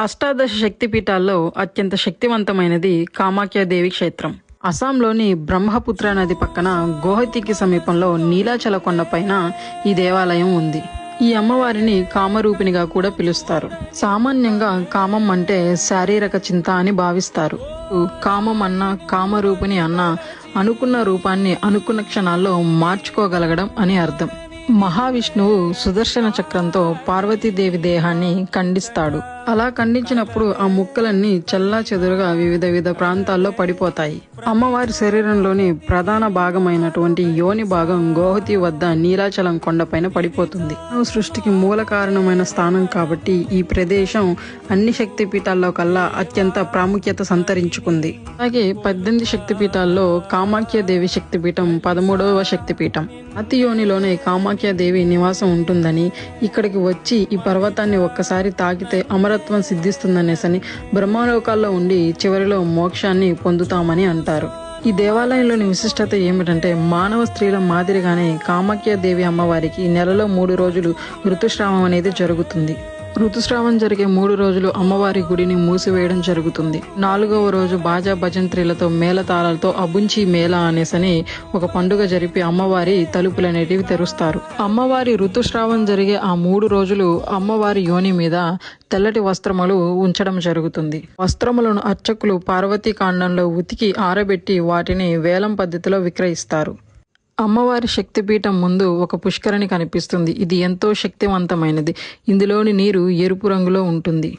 అష్టాదశ శక్తిపీఠాల్లో అత్యంత శక్తివంతమైనది కామాఖ్యాదేవి క్షేత్రం. అస్సాంలోని బ్రహ్మపుత్ర నది పక్కన గోహతికి సమీపంలో నీలాచల కొండపైన ఈ దేవాలయం ఉంది. ఈ అమ్మవారిని కామరూపిణిగా కూడా పిలుస్తారు. సామాన్యంగా కామం అంటే శారీరక చింత అని భావిస్తారు. కామం అన్న కామరూపిణి అన్న అనుకున్న రూపాన్ని అనుకున్న క్షణాల్లో మార్చుకోగలగడం అని అర్థం. మహావిష్ణువు సుదర్శన చక్రంతో పార్వతీదేవి దేహాన్ని ఖండిస్తాడు. అలా ఖండించినప్పుడు ఆ ముక్కలన్నీ చెల్లా చెదురుగా వివిధ వివిధ ప్రాంతాల్లో పడిపోతాయి. అమ్మవారి శరీరంలోని ప్రధాన భాగమైనటువంటి యోని భాగం గోహతి వద్ద నీలాచలం కొండపైన పడిపోతుంది. సృష్టికి మూల కారణమైన స్థానం కాబట్టి ఈ ప్రదేశం అన్ని శక్తి పీఠాల్లో కల్లా అత్యంత ప్రాముఖ్యత సంతరించుకుంది. అలాగే పద్దెనిమిది శక్తిపీఠాల్లో కామాఖ్య దేవి శక్తిపీఠం పదమూడవ శక్తిపీఠం. అతి యోనిలోనే కామాఖ్య దేవి నివాసం ఉంటుందని ఇక్కడికి వచ్చి ఈ పర్వతాన్ని ఒక్కసారి తాకితే అమర అమరత్వం సిద్ధిస్తుందనేసని బ్రహ్మలోకాల్లో ఉండి చివరిలో మోక్షాన్ని పొందుతామని అంటారు. ఈ దేవాలయంలోని విశిష్టత ఏమిటంటే మానవ స్త్రీల మాదిరిగానే కామాఖ్య దేవి అమ్మవారికి నెలలో మూడు రోజులు ఋతుస్రావం అనేది జరుగుతుంది. ఋతుస్రావం జరిగే మూడు రోజులు అమ్మవారి గుడిని మూసివేయడం జరుగుతుంది. నాలుగవ రోజు బాజా భజంత్రిలతో మేళతాళాలతో అబుంచి మేళ అనేసని ఒక పండుగ జరిపి అమ్మవారి తలుపులనేటివి తెరుస్తారు. అమ్మవారి ఋతుస్రావం జరిగే ఆ మూడు రోజులు అమ్మవారి యోని మీద తెల్లటి వస్త్రములు ఉంచడం జరుగుతుంది. వస్త్రములను అర్చకులు పార్వతీ కాండంలో ఉతికి ఆరబెట్టి వాటిని వేలం పద్ధతిలో విక్రయిస్తారు. అమ్మవారి శక్తిపీఠం ముందు ఒక పుష్కరిణి కనిపిస్తుంది. ఇది ఎంతో శక్తివంతమైనది. ఇందులోని నీరు ఎరుపు రంగులో ఉంటుంది.